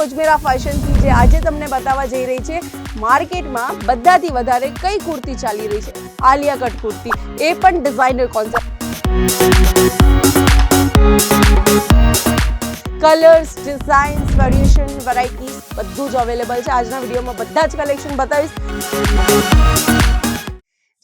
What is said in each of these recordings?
છું અજમેરા ફેશનથી જે આજે તમને બતાવવા જઈ રહી છે, માર્કેટમાં બધાથી વધારે કઈ કુર્તી ચાલી રહી છે? આલિયા કટ કુર્તી, એ પણ designer concept colours designs variation variety બધું જ અવેલેબલ છે. આજના વિડીયોમાં બધા જ કલેક્શન બતાવીશ.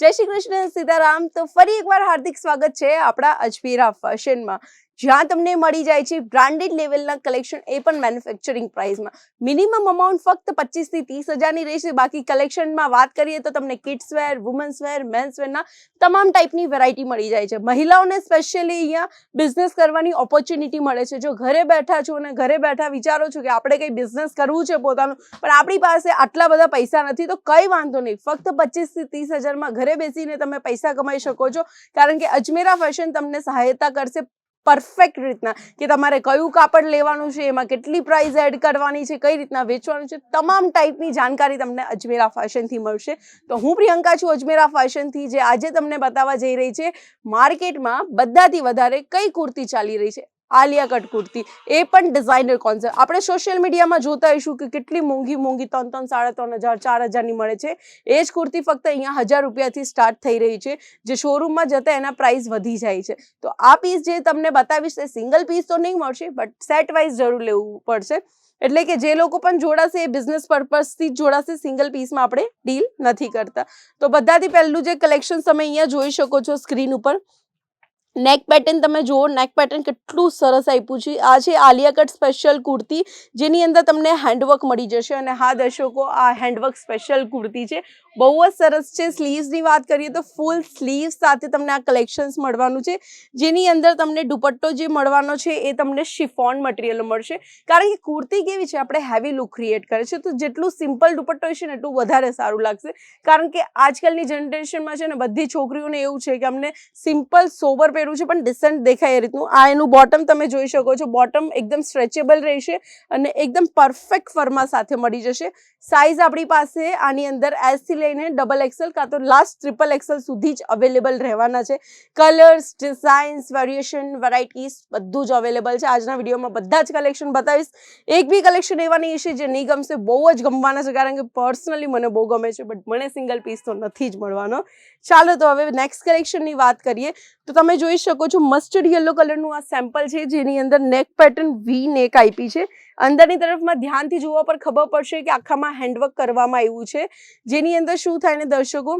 જય શ્રી કૃષ્ણ, સીતારામ. તો ફરી એકવાર હાર્દિક સ્વાગત છે આપણા અજમેરા ફેશનમાં. જ્યાં તમને મળી જાય છે બ્રાન્ડેડ લેવલના કલેક્શન એ પણ મેન્યુફેક્ચરિંગ પ્રાઇસમાં મિનિમમ અમાઉન્ટ ફક્ત પચીસથી ત્રીસ હજારની રહેશે. બાકી કલેક્શનમાં વાત કરીએ તો તમને kids wear women's wear men's વેરના તમામ ટાઈપની વેરાયટી મળી જાય છે. મહિલાઓને સ્પેશિયલી અહીંયા બિઝનેસ કરવાની ઓપોર્ચ્યુનિટી મળે છે. જો ઘરે બેઠા છો અને ઘરે બેઠા વિચારો છો કે આપણે કંઈ બિઝનેસ કરવું છે પોતાનું, પણ આપણી પાસે આટલા બધા પૈસા નથી, તો કંઈ વાંધો નહીં. ફક્ત પચીસથી ત્રીસ હજારમાં ઘરે બેસીને તમે પૈસા કમાઈ શકો છો. કારણ કે અજમેરા ફેશન તમને સહાયતા કરશે પરફેક્ટ રીતના કે તમારે કયું કાપડ લેવાનું છે, એમાં કેટલી પ્રાઇસ એડ કરવાની છે, કઈ રીતના વેચવાનું છે, તમામ ટાઈપની જાણકારી તમને અજમેરા ફેશનથી મળશે. તો હું પ્રિયંકા છું અજમેરા ફેશનથી જે આજે તમને બતાવવા જઈ રહી છે માર્કેટમાં બધાથી વધારે કઈ કુર્તી ચાલી રહી છે? આલિયા કટ કુર્તી એ પણ ડિઝાઇનર કોન્સેપ્ટ આપણે સોશિયલ મીડિયામાં જોતા હોઈશું કે કેટલી મોંઘી મોંઘી ત્રણ ત્રણ, સાડા ત્રણ હજાર, ચાર હજારની મળે છે. એ જ કુર્તી ફક્ત અહીંયા હજાર રૂપિયાથી સ્ટાર્ટ થઈ રહી છે. જે શોરૂમમાં જતા એના પ્રાઇસ વધી જાય છે. તો આ પીસ જે તમને બતાવીશ, એ સિંગલ પીસ તો નહીં મળશે બટ સેટ વાઇઝ જરૂર લેવું પડશે. એટલે કે જે લોકો પણ જોડાશે, એ બિઝનેસ પર્પઝથી જ જોડાશે સિંગલ પીસમાં આપણે ડીલ નથી કરતા. તો બધાથી પહેલું જે કલેક્શન તમે અહીંયા જોઈ શકો છો સ્ક્રીન ઉપર. નેક પેટર્ન તમે જુઓ નેક પેટર્ન કેટલું સરસ આપ્યું છે. આ છે આલિયા કટ સ્પેશિયલ કુર્તી, જેની અંદર તમને હેન્ડવર્ક મળી જશે. અને હા દર્શકો, આ હેન્ડવર્ક સ્પેશિયલ કુર્તી છે. બહુ જ સરસ છે. સ્લીવ્સની વાત કરીએ તો ફૂલ સ્લીવ સાથે તમને આ કલેક્શન્સ મળવાનું છે. જેની અંદર તમને દુપટ્ટો જે મળવાનો છે, એ તમને શિફોન મટીરિયલ મળશે. કારણ કે કુર્તી કેવી છે, આપણે હેવી લુક ક્રિએટ કરે છે. તો જેટલું સિમ્પલ દુપટ્ટો હશે ને, એટલું વધારે સારું લાગશે. કારણ કે આજકાલની જનરેશનમાં છે ને, બધી છોકરીઓને એવું છે કે અમને સિમ્પલ સોબર પહેરવું છે, પણ ડિસન્ટ દેખાય એ રીતનું. આ એનું બોટમ તમે જોઈ શકો છો. બોટમ એકદમ સ્ટ્રેચેબલ રહેશે અને એકદમ પરફેક્ટ ફર્મા સાથે મળી જશે. સાઇઝ આપણી પાસે આની અંદર એસથી લઈને ડબલ એક્સેલ કાં તો લાસ્ટ ટ્રિપલ એક્સેલ સુધી જ અવેલેબલ રહેવાના છે. કલર્સ ડિઝાઇન્સ વેરિએશન વેરાયટીઝ બધું જ અવેલેબલ છે. આજના વિડીયોમાં બધા જ કલેક્શન બતાવીશ. એક બી કલેક્શન એવા નહીં છે જે નહીં ગમશે, બહુ જ ગમવાના છે, કારણ કે પર્સનલી મને બહુ ગમે છે બટ મને સિંગલ પીસ તો નથી જ મળવાનો. ચાલો તો હવે નેક્સ્ટ કલેક્શનની વાત કરીએ. તો તમે જોઈ શકો છો મસ્ટર્ડ યલો કલરનું આ સેમ્પલ છે, જેની અંદર નેક પેટર્ન વી નેક આપી છે. અંદરની તરફમાં ધ્યાનથી જોવા પર ખબર પડશે કે આખામાં હેન્ડવર્ક કરવામાં આવ્યું છે. જેની અંદર શું થાય ને દર્શકો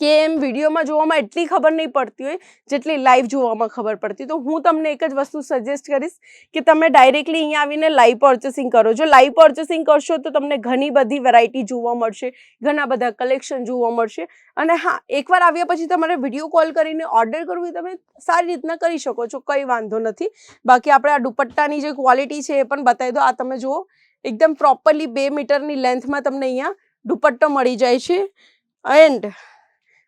કે એમ વિડીયોમાં જોવામાં એટલી ખબર નહીં પડતી હોય, જેટલી લાઈવ જોવામાં ખબર પડતી. તો હું તમને એક જ વસ્તુ સજેસ્ટ કરીશ કે તમે ડાયરેક્ટલી અહીંયા આવીને લાઈવ પર્ચેસિંગ કરો. જો લાઈવ પર્ચેસિંગ કરશો તો તમને ઘણી બધી વેરાયટી જોવા મળશે, ઘણા બધા કલેક્શન જોવા મળશે. અને હા, એકવાર આવ્યા પછી તમારે વીડિયો કોલ કરીને ઓર્ડર કરવું એ તમે સારી રીતના કરી શકો છો, કંઈ વાંધો નથી. બાકી આપણે આ દુપટ્ટાની જે ક્વોલિટી છે એ પણ બતાવી દો આ તમે જુઓ, એકદમ પ્રોપરલી બે મીટરની લેન્થમાં તમને અહીંયા દુપટ્ટો મળી જાય છે. એન્ડ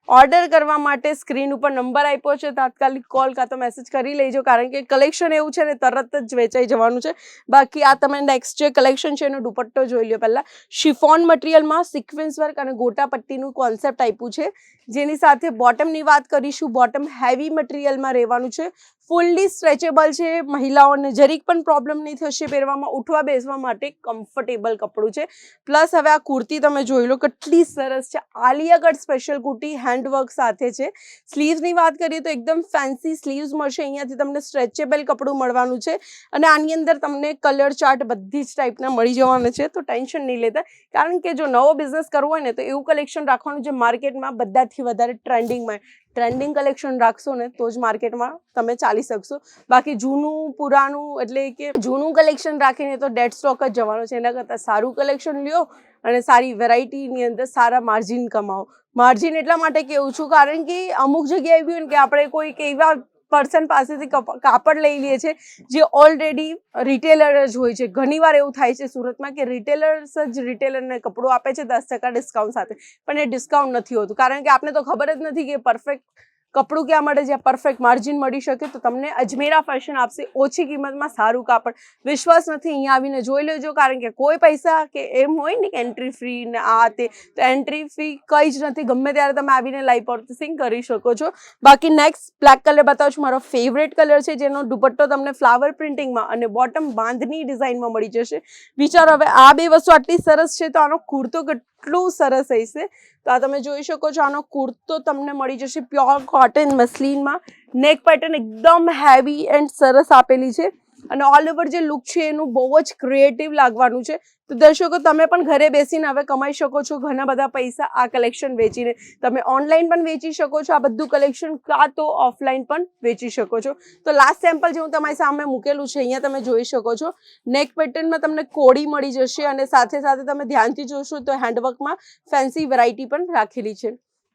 ઓર્ડર કરવા માટે સ્ક્રીન ઉપર નંબર આપ્યો છે. તાત્કાલિક કોલ કાં તો મેસેજ કરી લેજો, કારણ કે કલેક્શન એવું છે ને, તરત જ વેચાઈ જવાનું છે. બાકી આ તમે નેક્સ્ટ જે કલેક્શન છે એનો દુપટ્ટો જોઈ લો પહેલાં. શિફોન મટીરિયલમાં સિક્વન્સ વર્ક અને ગોટાપટ્ટીનું કોન્સેપ્ટ આપ્યું છે. જેની સાથે બોટમની વાત કરીશું. બોટમ હેવી મટીરિયલમાં રહેવાનું છે. ફૂલ્લી સ્ટ્રેચેબલ છે, મહિલાઓને જરીક પણ પ્રોબ્લેમ નહીં થશે પહેરવામાં, ઉઠવા બેસવા માટે કમ્ફર્ટેબલ કપડું છે. પ્લસ હવે આ કુર્તી તમે જોઈ લો, કેટલી સરસ છે. Alia cut special kurti handwork સાથે છે. સ્લીવ્સની વાત કરીએ તો એકદમ ફેન્સી સ્લીવ્સ મળશે. અહીંયાથી તમને સ્ટ્રેચેબલ કપડું મળવાનું છે. અને આની અંદર તમને કલર ચાર્ટ બધી જ ટાઈપના મળી જવાના છે. તો ટેન્શન નહીં લેતા. કારણ કે જો નવો બિઝનેસ કરવો હોય ને, તો એવું કલેક્શન રાખવાનું જે માર્કેટમાં બધાથી વધારે ટ્રેન્ડિંગમાં ટ્રેન્ડિંગ કલેક્શન રાખશો ને, તો જ માર્કેટમાં તમે ચાલી શકશો. બાકી જૂનું, પુરાનું, એટલે કે જૂનું કલેક્શન રાખીને તો ડેડ સ્ટોક જ જવાનો છે. એના કરતાં સારું કલેક્શન લ્યો અને સારી વેરાયટીની અંદર સારા માર્જિન કમાવો. માર્જિન એટલા માટે કેવું છું, કારણ કે અમુક જગ્યાએ બી કે આપણે કોઈક એવા પર્સન પાસેથી કાપડ લઈ લઈએ છે, જે ઓલરેડી રિટેલર જ હોય છે. ઘણીવાર એવું થાય છે સુરતમાં કે રિટેલર્સ જ રિટેલરને કપડું આપે છે, દસ ટકા ડિસ્કાઉન્ટ સાથે. પણ એ ડિસ્કાઉન્ટ નથી હોતું. કારણ કે આપને તો ખબર જ નથી કે પરફેક્ટ કપડું ક્યાં મળે, જ્યાં પરફેક્ટ માર્જિન મળી શકે, તો તમને અજમેરા ફેશન આપશે, ઓછી કિંમતમાં સારું કાપડ. વિશ્વાસ નથી, અહીંયા આવીને જોઈ લેજો, કારણ કે કોઈ પૈસા કે એમ હોય ને કે એન્ટ્રી ફી ને આ તે, તો એન્ટ્રી ફી કંઈ જ નથી. ગમે ત્યારે તમે આવીને લાઈવ પર્ચેસિંગ કરી શકો છો. બાકી નેક્સ્ટ બ્લેક કલર બતાવું છું, મારો ફેવરેટ કલર છે, જેનો દુપટ્ટો તમને ફ્લાવર પ્રિન્ટિંગમાં અને બોટમ બાંધની ડિઝાઇનમાં મળી જશે. વિચારો, હવે આ બે વસ્તુ આટલી સરસ છે, તો આનો કુર્તો કેટલું સરસ હશે. તો આ તમે જોઈ શકો છો, આનો કુર્તો તમને મળી જશે પ્યોર કોટન મસલીનમાં. નેક પેટર્ન એકદમ હેવી એન્ડ સરસ આપેલી છે. અને ઓલ ઓવર જે લુક છે, એનું બહુ જ ક્રિએટિવ લાગવાનું છે. તો દર્શકો, તમે પણ ઘરે બેસીને હવે કમાઈ શકો છો ઘણા બધા પૈસા આ કલેક્શન વેચીને. તમે ઓનલાઈન પણ વેચી શકો છો, આ બધું કલેક્શન કાં તો ઓફલાઈન પણ વેચી શકો છો. તો લાસ્ટ સેમ્પલ જે હું તમારી સામે મૂકેલું છે, અહીંયા તમે જોઈ શકો છો. નેક પેટર્નમાં તમને કોડી મળી જશે અને સાથે સાથે તમે ધ્યાનથી જોશો તો હેન્ડવર્કમાં ફેન્સી વેરાયટી પણ રાખેલી છે.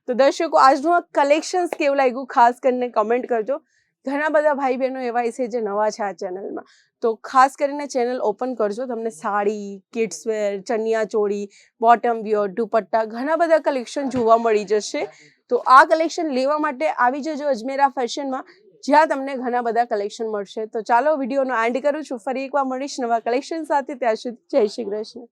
તો દર્શકો, આજનું આ કલેક્શન્સ કેવું લાગ્યું? ખાસ કરીને કમેન્ટ કરજો. ઘણા બધા ભાઈ બહેનો એવા છે જે નવા છે આ ચેનલમાં. તો ખાસ કરીને ચેનલ ઓપન કરજો. તમને sari kidswear chaniya choli bottom wear dupatta ઘણા બધા કલેક્શન જોવા મળી જશે. તો આ કલેક્શન લેવા માટે આવી જજો અજમેરા ફેશનમાં જ્યાં તમને ઘણા બધા કલેક્શન મળશે. તો ચાલો વિડીયોનો એન્ડ કરું છું. ફરી એકવાર મળીશ નવા કલેક્શન સાથે. ત્યાં સુધી જય શ્રી કૃષ્ણ.